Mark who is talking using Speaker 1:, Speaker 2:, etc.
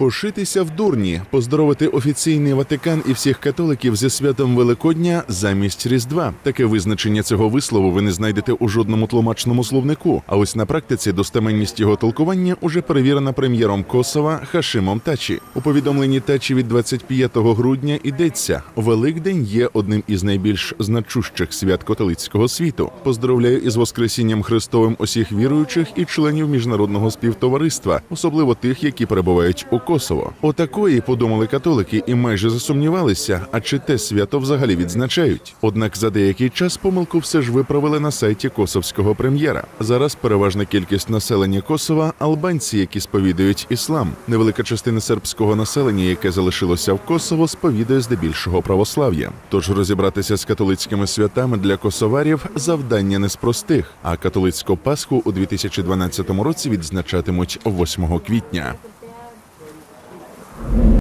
Speaker 1: Пошитися в дурні, поздоровити офіційний Ватикан і всіх католиків зі святом Великодня замість Різдва. Таке визначення цього вислову ви не знайдете у жодному тлумачному словнику. А ось на практиці достеменність його толкування уже перевірена прем'єром Косова Хашимом Тачі. У повідомленні Тачі від 25 грудня йдеться: Великдень є одним із найбільш значущих свят католицького світу. Поздоровляю із Воскресінням Христовим усіх віруючих і членів міжнародного співтовариства, особливо тих, які перебувають у Косово. Отакої подумали католики і майже засумнівалися, а чи те свято взагалі відзначають. Однак за деякий час помилку все ж виправили на сайті косовського прем'єра. Зараз переважна кількість населення Косова албанці, які сповідують іслам. Невелика частина сербського населення, яке залишилося в Косово, сповідує здебільшого православ'я. Тож розібратися з католицькими святами для косоварів завдання не з простих. А католицьку Пасху у 2012 році відзначатимуть 8 квітня. Thank you.